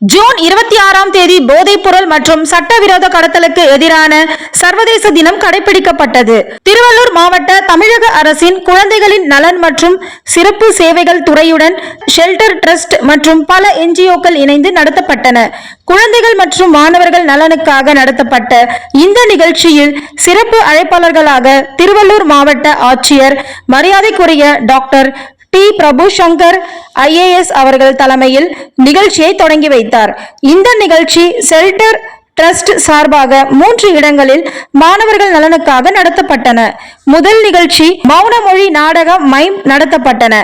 June இருபத்தி ஆறாம் தேதி போதைப்பொருள் மற்றும் சட்டவிரோத கடத்தலுக்கு எதிரான சர்வதேச தினம் கடைபிடிக்கப்பட்டது திருவள்ளூர் மாவட்ட தமிழக அரசின் குழந்தைகளின் நலன் மற்றும் சிறப்பு சேவைகள் துறையுடன் ஷெல்டர் டிரஸ்ட் மற்றும் பல என்ஜிஓக்கள் இணைந்து நடத்தப்பட்டன. குழந்தைகள் மற்றும் மாணவர்கள் நலனுக்காக நடத்தப்பட்ட இந்த நிகழ்ச்சியில் சிறப்பு அழைப்பாளர்களாக திருவள்ளூர் மாவட்ட ஆட்சியர் மரியாதைக்குரிய doctor T. Prabhu Shankar IAS அவர்கள் தலைமையில் நிகழ்ச்சியை தொடங்கி வைத்தார். இந்த நிகழ்ச்சி செல்டர் டிரஸ்ட் சார்பாக மூன்று இடங்களில் மாணவர்கள் நலனுக்காக நடத்தப்பட்டன. முதல் நிகழ்ச்சி மௌனமொழி நாடக மைம் நடத்தப்பட்டன.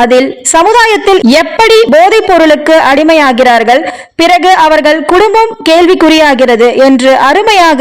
அதில் சமுதாயத்தில் எப்படி போதைப் பொருளுக்கு அடிமையாகிறார்கள் பிறகு அவர்கள் குடும்பம் கேள்விக்குறியாகிறது என்று அருமையாக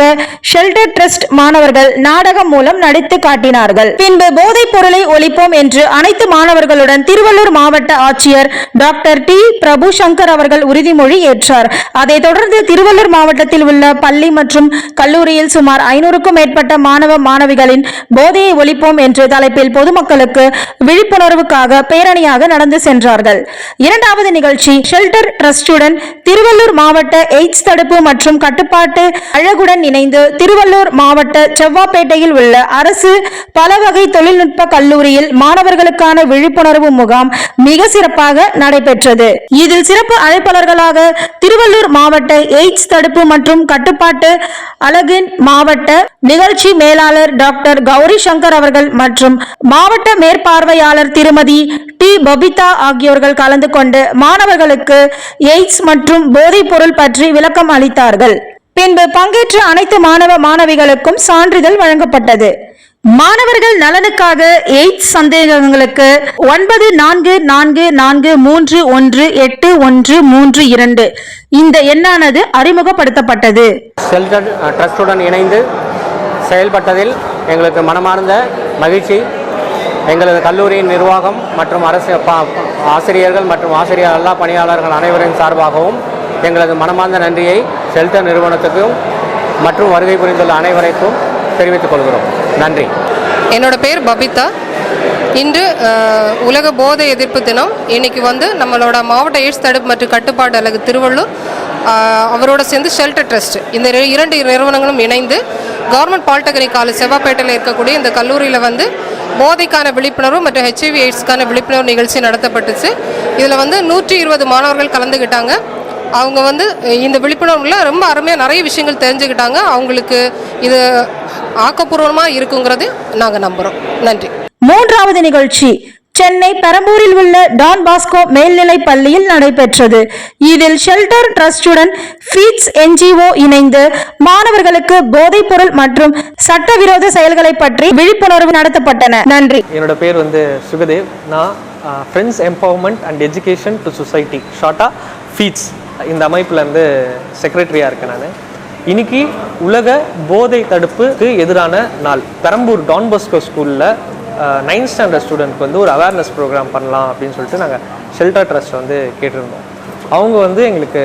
ஷெல்டர் ட்ரஸ்ட் மாணவர்கள் நாடகம் மூலம் நடித்து காட்டினார்கள். பின்பு போதைப் பொருளை ஒழிப்போம் என்று அனைத்து மாணவர்களுடன் திருவள்ளூர் மாவட்ட ஆட்சியர் டாக்டர் டி. பிரபு சங்கர் அவர்கள் உறுதிமொழி ஏற்றார். அதைத் தொடர்ந்து திருவள்ளூர் மாவட்டத்தில் உள்ள பள்ளி மற்றும் கல்லூரியில் சுமார் ஐநூறுக்கும் மேற்பட்ட மாணவ மாணவிகளின் போதையை ஒழிப்போம் என்ற தலைப்பில் பொதுமக்களுக்கு விழிப்புணர்வுக்காக பேரணியாக நடந்து சென்றார்கள். இரண்டாவது நிகழ்ச்சி ஷெல்டர் டிரஸ்டுடன் திருவள்ளூர் மாவட்ட எய்ட்ஸ் தடுப்பு மற்றும் கட்டுப்பாட்டு அழகுடன் இணைந்து திருவள்ளூர் மாவட்ட செவ்வாப்பேட்டையில் உள்ள அரசு பல வகை தொழில்நுட்ப கல்லூரியில் மாணவர்களுக்கான விழிப்புணர்வு முகாம் மிக சிறப்பாக நடைபெற்றது. இதில் சிறப்பு அழைப்பாளர்களாக திருவள்ளூர் மாவட்ட எய்ட்ஸ் தடுப்பு மற்றும் கட்டுப்பாட்டு அழகின் மாவட்ட நிகழ்ச்சி மேலாளர் டாக்டர் கௌரி சங்கர் அவர்கள் மற்றும் மாவட்ட மேற்பார்வையாளர் திருமதி டி. பபிதா ஆகியோர்கள் கலந்து கொண்டு மாணவர்களுக்கு எய்ட்ஸ் மற்றும் போதைப் பொருள் பற்றி விளக்கம் அளித்தார்கள். பின்பு பங்கேற்ற அனைத்து மாணவ மாணவிகளுக்கும் சான்றிதழ் வழங்கப்பட்டது. மாணவர்கள் நலனுக்காக எய்ட்ஸ் சந்தேகங்களுக்கு ஒன்பது நான்கு நான்கு நான்கு மூன்று ஒன்று எட்டு ஒன்று மூன்று இரண்டு. இந்த எண்ணானது அறிமுகப்படுத்தப்பட்டது. ஷெல்டர் ட்ரஸ்டுடன் uh, இணைந்து செயல்பட்டதில் எங்களுக்கு மனமார்ந்த மகிழ்ச்சி. எங்களது கல்லூரியின் நிர்வாகம் மற்றும் அரசு பா- ஆசிரியர்கள் மற்றும் ஆசிரியர் எல்லா பணியாளர்கள் அனைவரின் சார்பாகவும் எங்களது மனமார்ந்த நன்றியை ஷெல்டர் நிறுவனத்துக்கும் மற்றும் வருகை புரிந்துள்ள அனைவருக்கும் தெரிவித்துக் கொள்கிறோம். நன்றி. என்னோட பேர் பபிதா. இன்று உலக போதை எதிர்ப்பு தினம். இன்னைக்கு வந்து நம்மளோட மாவட்ட எய்ட்ஸ் தடுப்பு மற்றும் கட்டுப்பாடு அலகு திருவள்ளூர் அவரோட சேர்ந்து ஷெல்டர் ட்ரஸ்ட் இந்த இரண்டு நிறுவனங்களும் இணைந்து கவர்மெண்ட் பாலிடெக்னிக் காலேஜ் செவ்வாப்பேட்டையில் இருக்கக்கூடிய இந்த கல்லூரியில் வந்து போதைக்கான விழிப்புணர்வு மற்றும் ஹெச்ஐவி எய்ட்ஸ்க்கான விழிப்புணர்வு நிகழ்ச்சி நடத்தப்பட்டுச்சு. இதில் வந்து நூற்றி இருபது மாணவர்கள் கலந்துக்கிட்டாங்க அவங்க வந்து இந்த விழிப்புணர்வுல ரொம்ப அருமையாக நிறைய விஷயங்கள் தெரிஞ்சுக்கிட்டாங்க. அவங்களுக்கு இது ஆக்கப்பூர்வமாக இருக்குங்கிறது நாங்கள் நம்புகிறோம் நன்றி. மூன்றாவது நிகழ்ச்சி சென்னை பெரம்பூரில் உள்ள டான் பாஸ்கோ மேல்நிலைப் பள்ளியில் நடைபெற்றது. இதில் ஷெல்டர் ட்ரஸ்டுடன் ஃபீட்ஸ் என்ஜிஓ இணைந்து மாணவர்களுக்கு போதைப் பொருள் மற்றும் சட்டவிரோத செயல்களை பற்றி விழிப்புணர்வு நடத்தப்பட்டன. நன்றி. என்னோட பேர் வந்து சுகதேவ். நான் friends empowerment and education to society ஷார்ட்டாக ஃபீட்ஸ் இந்த அமைப்பில் இருந்து செக்ரட்டரியாக இருக்கேன் நான். இன்னைக்கு உலக போதை தடுப்புக்கு எதிரான நாள். பெரம்பூர் டான் பாஸ்கோ ஸ்கூலில் நைன்த் ஸ்டாண்டர்ட் ஸ்டூடெண்ட்க்கு வந்து ஒரு அவேர்னஸ் ப்ரோக்ராம் பண்ணலாம் அப்படின்னு சொல்லிட்டு நாங்கள் ஷெல்டர் ட்ரஸ்ட் வந்து கேட்டிருந்தோம். அவங்க வந்து எங்களுக்கு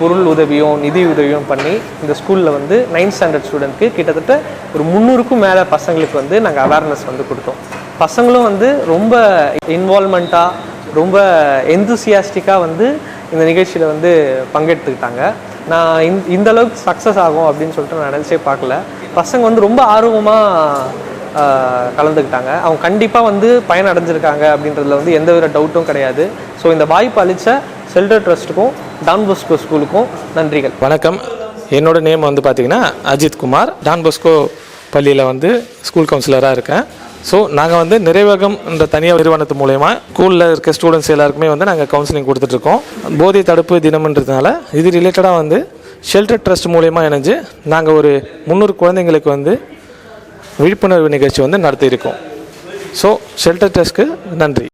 பொருள் உதவியும் நிதி உதவியும் பண்ணி இந்த ஸ்கூலில் வந்து நைன்த் ஸ்டாண்டர்ட் ஸ்டூடெண்ட்க்கு கிட்டத்தட்ட ஒரு முந்நூறுக்கும் மேலே பசங்களுக்கு வந்து நாங்கள் அவேர்னஸ் வந்து கொடுத்தோம். பசங்களும் வந்து ரொம்ப இன்வால்மெண்ட்டாக ரொம்ப எந்தூசியாஸ்டிக்காக வந்து இந்த நிகழ்ச்சியில் வந்து பங்கெடுத்துக்கிட்டாங்க. நான் இந் இந்த அளவுக்கு சக்ஸஸ் ஆகும் அப்படின்னு சொல்லிட்டு நான் நினச்சே பார்க்கல. பசங்க வந்து ரொம்ப ஆர்வமாக கலந்துக்கிட்டாங்க. அவங்க கண்டிப்பாக வந்து பயன் அடைஞ்சிருக்காங்க அப்படின்றதுல வந்து எந்த வித டவுட்டும் கிடையாது. ஸோ இந்த வாய்ப்பு அளித்த செல்டர் ட்ரஸ்ட்டுக்கும் டான் போஸ்கோ ஸ்கூலுக்கும் நன்றிகள். வணக்கம். என்னோட நேம் வந்து பார்த்தீங்கன்னா அஜித் குமார். டான் போஸ்கோ பள்ளியில் வந்து ஸ்கூல் கவுன்சிலராக இருக்கேன். ஸோ நாங்கள் வந்து நிறைவகம் என்ற தனியார் நிறுவனத்து மூலயமா ஸ்கூலில் இருக்க ஸ்டூடெண்ட்ஸ் எல்லாருக்குமே வந்து நாங்கள் கவுன்சிலிங் கொடுத்துட்ருக்கோம் போதை தடுப்பு தினம்ன்றதுனால இது ரிலேட்டடாக வந்து ஷெல்டர் ட்ரஸ்ட் மூலயமா இணைஞ்சு நாங்கள் ஒரு முந்நூறு குழந்தைங்களுக்கு வந்து விழிப்புணர்வு நிகழ்ச்சி வந்து நடத்தியிருக்கோம். ஸோ ஷெல்டர் ட்ரஸ்ட்க்கு நன்றி.